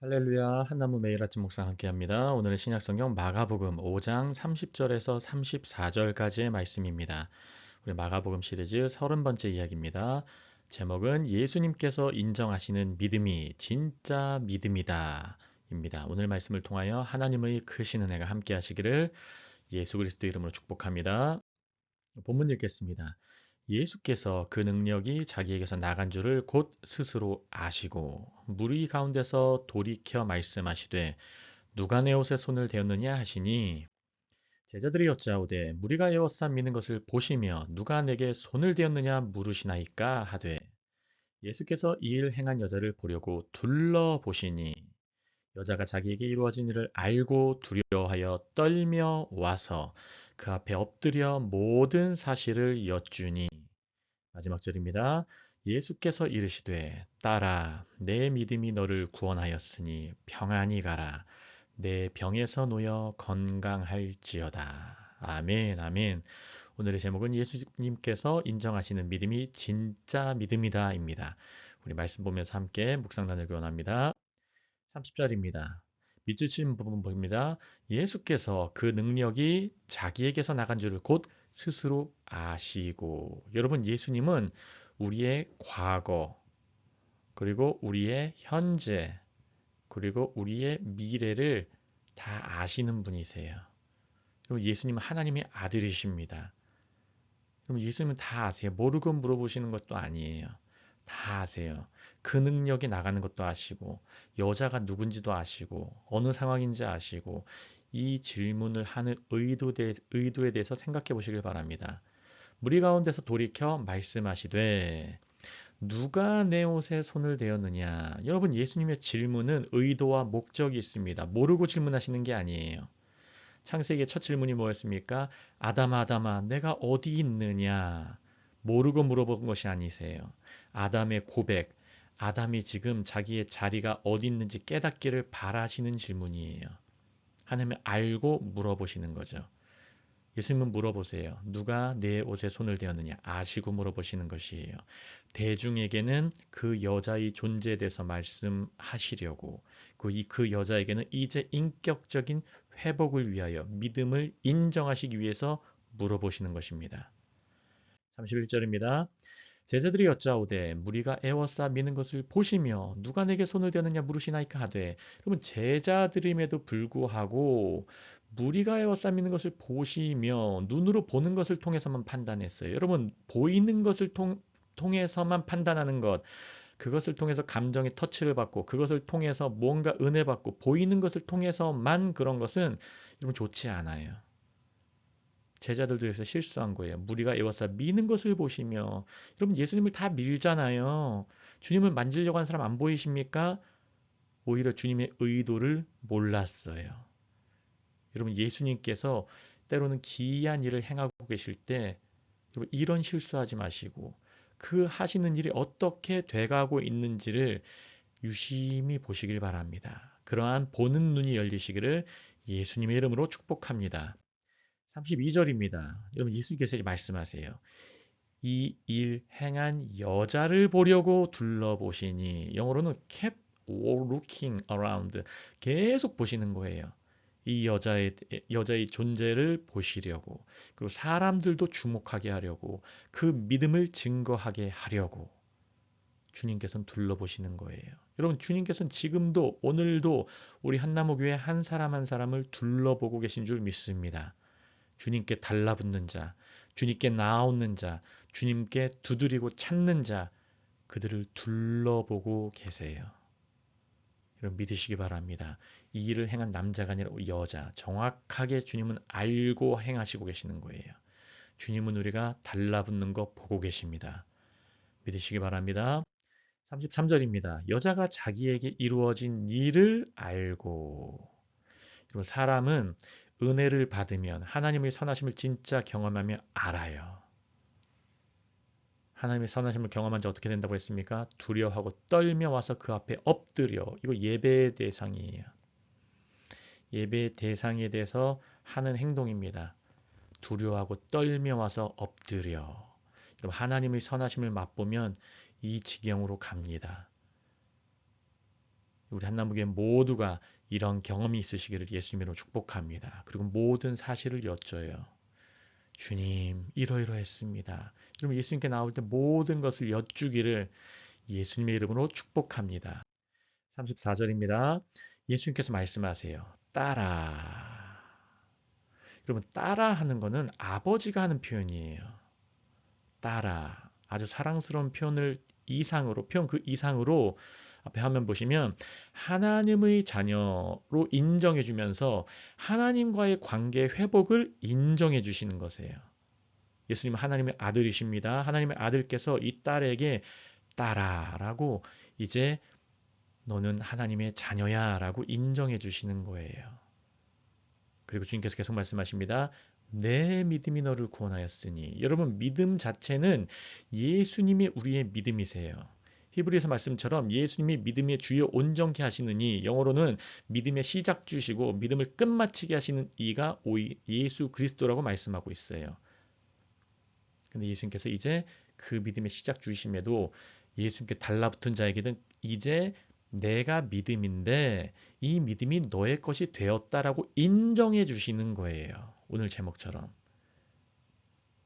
할렐루야 한나무 매일 아침 묵상 함께합니다. 오늘은 신약성경 마가복음 5장 30절에서 34절까지의 말씀입니다. 우리 마가복음 시리즈 30번째 이야기입니다. 제목은 예수님께서 인정하시는 믿음이 진짜 믿음이다 입니다. 오늘 말씀을 통하여 하나님의 크신 은혜가 함께 하시기를 예수 그리스도 이름으로 축복합니다. 본문 읽겠습니다. 예수께서 그 능력이 자기에게서 나간 줄을 곧 스스로 아시고 무리 가운데서 돌이켜 말씀하시되 누가 내 옷에 손을 대었느냐? 하시니 제자들이 여짜오되 무리가 에워싸 미는 것을 보시며 누가 내게 손을 대었느냐 물으시나이까? 하되 예수께서 이 일 행한 여자를 보려고 둘러보시니 여자가 자기에게 이루어진 일을 알고 두려워하여 떨며 와서 그 앞에 엎드려 모든 사실을 여쭈니 마지막 절입니다. 예수께서 이르시되 딸아 내 믿음이 너를 구원하였으니 평안히 가라 내 병에서 놓여 건강할지어다. 아멘 아멘 오늘의 제목은 예수님께서 인정하시는 믿음이 진짜 믿음이다입니다. 우리 말씀 보면서 함께 묵상 나누기 원합니다. 30절입니다. 밑줄 친 부분 보입니다. 예수께서 그 능력이 자기에게서 나간 줄을 곧 스스로 아시고 여러분 예수님은 우리의 과거 그리고 우리의 현재 그리고 우리의 미래를 다 아시는 분이세요. 그럼 예수님은 하나님의 아들이십니다. 그럼 예수님은 다 아세요. 모르고 물어보시는 것도 아니에요. 다 아세요. 그 능력이 나가는 것도 아시고 여자가 누군지도 아시고 어느 상황인지 아시고 이 질문을 하는 의도에, 의도에 대해서 생각해 보시길 바랍니다. 무리 가운데서 돌이켜 말씀하시되 누가 내 옷에 손을 대었느냐? 여러분 예수님의 질문은 의도와 목적이 있습니다. 모르고 질문하시는 게 아니에요. 창세기의 첫 질문이 뭐였습니까? 아담아 아담아 내가 어디 있느냐? 모르고 물어본 것이 아니세요. 아담의 고백, 아담이 지금 자기의 자리가 어디 있는지 깨닫기를 바라시는 질문이에요. 하나님을 알고 물어보시는 거죠. 예수님은 물어보세요. 누가 내 옷에 손을 대었느냐? 아시고 물어보시는 것이에요. 대중에게는 그 여자의 존재에 대해서 말씀하시려고 그, 그 여자에게는 이제 인격적인 회복을 위하여 믿음을 인정하시기 위해서 물어보시는 것입니다. 31절입니다. 제자들이 여짜오되 무리가 애워싸 미는 것을 보시며 누가 내게 손을 대느냐 물으시나이까 하되 그러면 제자들임에도 불구하고 무리가 애워싸 미는 것을 보시며 눈으로 보는 것을 통해서만 판단했어요. 여러분 보이는 것을 통, 통해서만 판단하는 것 그것을 통해서 감정의 터치를 받고 그것을 통해서 뭔가 은혜 받고 보이는 것을 통해서만 그런 것은 여러분 좋지 않아요. 제자들도 여기서 실수한 거예요. 무리가 에워싸 미는 것을 보시며 여러분 예수님을 다 밀잖아요. 주님을 만지려고 하는 사람 안 보이십니까? 오히려 주님의 의도를 몰랐어요. 여러분 예수님께서 때로는 기이한 일을 행하고 계실 때 여러분 이런 실수하지 마시고 그 하시는 일이 어떻게 돼가고 있는지를 유심히 보시길 바랍니다. 그러한 보는 눈이 열리시기를 예수님의 이름으로 축복합니다. 32절입니다. 여러분 예수님께서 말씀하세요. 이 일 행한 여자를 보려고 둘러보시니 영어로는 kept looking around 계속 보시는 거예요. 이 여자의 여자의 존재를 보시려고 그리고 사람들도 주목하게 하려고 그 믿음을 증거하게 하려고 주님께서는 둘러보시는 거예요. 여러분 주님께서는 지금도 오늘도 우리 한나무교회 한 사람 한 사람을 둘러보고 계신 줄 믿습니다. 주님께 달라붙는 자, 주님께 나아오는 자, 주님께 두드리고 찾는 자, 그들을 둘러보고 계세요. 여러분 믿으시기 바랍니다. 이 일을 행한 남자가 아니라 여자, 정확하게 주님은 알고 행하시고 계시는 거예요. 주님은 우리가 달라붙는 거 보고 계십니다. 믿으시기 바랍니다. 33절입니다. 여자가 자기에게 이루어진 일을 알고 사람은 은혜를 받으면 하나님의 선하심을 진짜 경험하며 알아요. 하나님의 선하심을 경험한 지 어떻게 된다고 했습니까? 두려워하고 떨며 와서 그 앞에 엎드려. 이거 예배의 대상이에요. 예배의 대상에 대해서 하는 행동입니다. 두려워하고 떨며 와서 엎드려. 여러분 하나님의 선하심을 맛보면 이 지경으로 갑니다. 우리 한나무교회 모두가 이런 경험이 있으시기를 예수님으로 축복합니다. 그리고 모든 사실을 여쭤요. 주님, 이러이러했습니다. 여러분 예수님께 나올 때 모든 것을 여쭈기를 예수님의 이름으로 축복합니다. 34절입니다. 예수님께서 말씀하세요. 따라. 여러분 따라 하는 것은 아버지가 하는 표현이에요. 따라. 아주 사랑스러운 표현을 이상으로 표현 그 이상으로 앞에 화면 보시면 하나님의 자녀로 인정해 주면서 하나님과의 관계 회복을 인정해 주시는 것이에요. 예수님은 하나님의 아들이십니다. 하나님의 아들께서 이 딸에게 딸아라고 이제 너는 하나님의 자녀야라고 인정해 주시는 거예요. 그리고 주님께서 계속 말씀하십니다. 내 믿음이 너를 구원하였으니 여러분 믿음 자체는 예수님이 우리의 믿음이세요. 히브리서 말씀처럼 예수님이 믿음의 주요 온전케 하시느니 영어로는 믿음의 시작 주시고 믿음을 끝마치게 하시는 이가 예수 그리스도라고 말씀하고 있어요. 근데 예수님께서 이제 그 믿음의 시작 주심에도 예수님께 달라붙은 자에게는 이제 내가 믿음인데 이 믿음이 너의 것이 되었다라고 인정해 주시는 거예요. 오늘 제목처럼.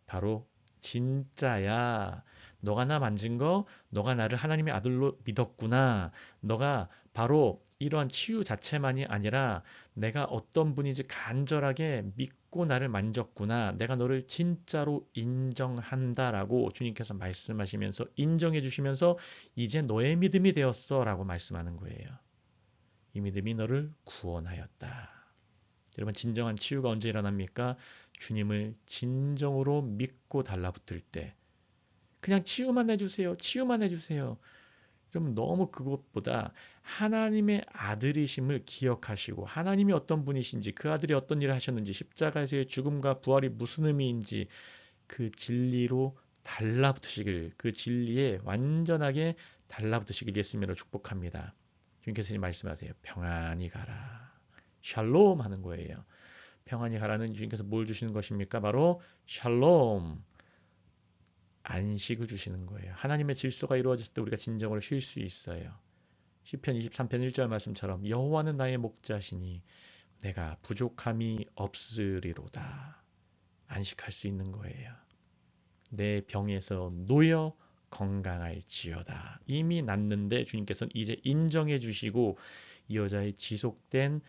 바로 진짜야. 너가 나 만진 거, 너가 나를 하나님의 아들로 믿었구나. 너가 바로 이러한 치유 자체만이 아니라 내가 어떤 분인지 간절하게 믿고 나를 만졌구나. 내가 너를 진짜로 인정한다라고 주님께서 말씀하시면서 인정해 주시면서 이제 너의 믿음이 되었어 라고 말씀하는 거예요. 이 믿음이 너를 구원하였다. 여러분 진정한 치유가 언제 일어납니까? 주님을 진정으로 믿고 달라붙을 때 그냥 치유만 해주세요. 치유만 해주세요. 좀 너무 그것보다 하나님의 아들이심을 기억하시고 하나님이 어떤 분이신지 그 아들이 어떤 일을 하셨는지 십자가에서의 죽음과 부활이 무슨 의미인지 그 진리로 달라붙으시길 그 진리에 완전하게 달라붙으시길 예수님으로 축복합니다. 주님께서 말씀하세요. 평안히 가라. 샬롬 하는 거예요. 평안히 가라는 주님께서 뭘 주시는 것입니까? 바로 샬롬. 안식을 주시는 거예요. 하나님의 질서가 이루어졌을 때 우리가 진정으로 쉴 수 있어요. 시편 23편 1절 말씀처럼 여호와는 나의 목자시니 내가 부족함이 없으리로다. 안식할 수 있는 거예요. 내 병에서 놓여 건강할지어다. 이미 낫는데 주님께서는 이제 인정해 주시고 이 여자의 지속된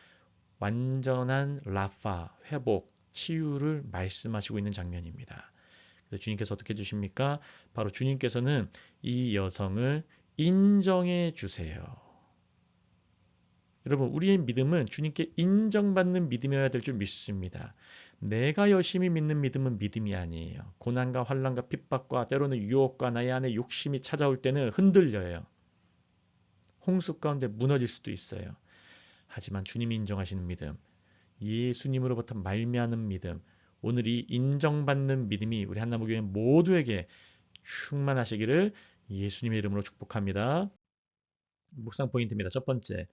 완전한 라파, 회복, 치유를 말씀하시고 있는 장면입니다. 주님께서 어떻게 주십니까? 바로 주님께서는 이 여성을 인정해 주세요. 여러분, 우리의 믿음은 주님께 인정받는 믿음이어야 될 줄 믿습니다. 내가 열심히 믿는 믿음은 믿음이 아니에요. 고난과 환란과 핍박과 때로는 유혹과 나의 안에 욕심이 찾아올 때는 흔들려요. 홍수 가운데 무너질 수도 있어요. 하지만 주님이 인정하시는 믿음, 예수님으로부터 말미암는 믿음, 오늘 이 인정받는 믿음이 우리 한나무교회 모두에게 충만하시기를 예수님의 이름으로 축복합니다. 묵상 포인트입니다. 첫 번째,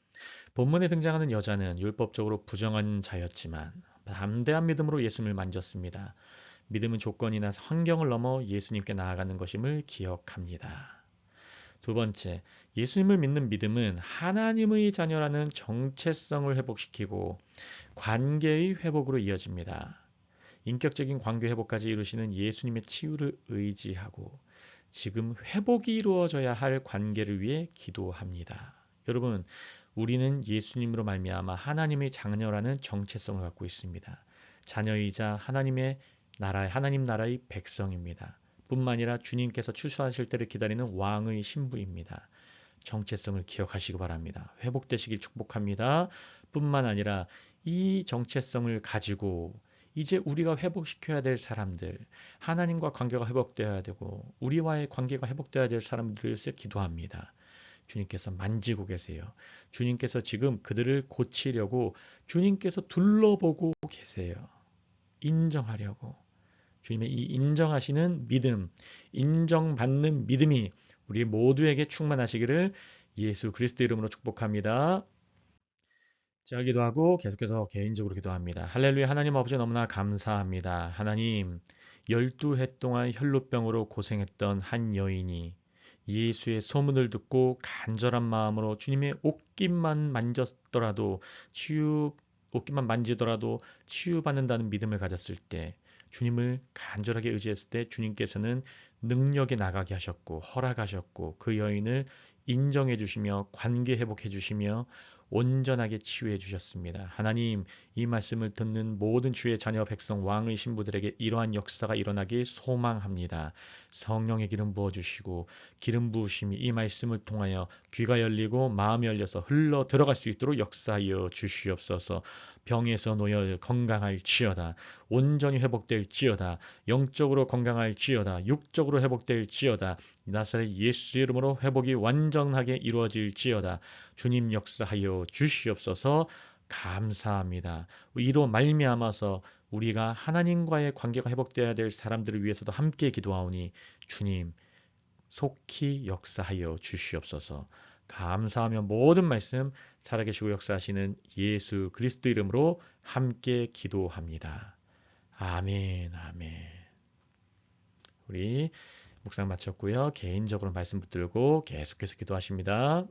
본문에 등장하는 여자는 율법적으로 부정한 자였지만 담대한 믿음으로 예수님을 만졌습니다. 믿음은 조건이나 환경을 넘어 예수님께 나아가는 것임을 기억합니다. 두 번째, 예수님을 믿는 믿음은 하나님의 자녀라는 정체성을 회복시키고 관계의 회복으로 이어집니다. 인격적인 관계 회복까지 이루시는 예수님의 치유를 의지하고 지금 회복이 이루어져야 할 관계를 위해 기도합니다. 여러분, 우리는 예수님으로 말미암아 하나님의 자녀라는 정체성을 갖고 있습니다. 자녀이자 하나님의 나라, 하나님 나라의 백성입니다. 뿐만 아니라 주님께서 출소하실 때를 기다리는 왕의 신부입니다. 정체성을 기억하시기 바랍니다. 회복되시길 축복합니다. 뿐만 아니라 이 정체성을 가지고 이제 우리가 회복시켜야 될 사람들, 하나님과 관계가 회복되어야 되고 우리와의 관계가 회복되어야 될 사람들을 위해서 기도합니다. 주님께서 만지고 계세요. 주님께서 지금 그들을 고치려고 주님께서 둘러보고 계세요. 인정하려고. 주님의 이 인정하시는 믿음, 인정받는 믿음이 우리 모두에게 충만하시기를 예수 그리스도 이름으로 축복합니다. 제가 기도하고 계속해서 개인적으로 기도합니다. 할렐루야 하나님 아버지 너무나 감사합니다. 하나님 12해 동안 혈루병으로 고생했던 한 여인이 예수의 소문을 듣고 간절한 마음으로 주님의 옷깃만 만졌더라도 치유 옷깃만 만지더라도 치유받는다는 믿음을 가졌을 때 주님을 간절하게 의지했을 때 주님께서는 능력에 나가게 하셨고 허락하셨고 그 여인을 인정해 주시며 관계 회복해 주시며 온전하게 치유해 주셨습니다. 하나님, 이 말씀을 듣는 모든 주의 자녀 백성 왕의 신부들에게 이러한 역사가 일어나길 소망합니다. 성령의 기름 부어 주시고 기름 부으심이 이 말씀을 통하여 귀가 열리고 마음이 열려서 흘러 들어갈 수 있도록 역사하여 주시옵소서. 병에서 놓여 건강할지어다. 온전히 회복될지어다. 영적으로 건강할지어다. 육적으로 회복될지어다. 나사렛 예수 이름으로 회복이 완전하게 이루어질지어다. 주님 역사 주시옵소서. 감사합니다. 이로 말미암아서 우리가 하나님과의 관계가 회복되어야 될 사람들을 위해서도 함께 기도하오니 주님 속히 역사하여 주시옵소서. 감사하며 모든 말씀 살아계시고 역사하시는 예수 그리스도 이름으로 함께 기도합니다. 아멘, 아멘. 우리 묵상 마쳤고요. 개인적으로 말씀 붙들고 계속해서 기도하십니다.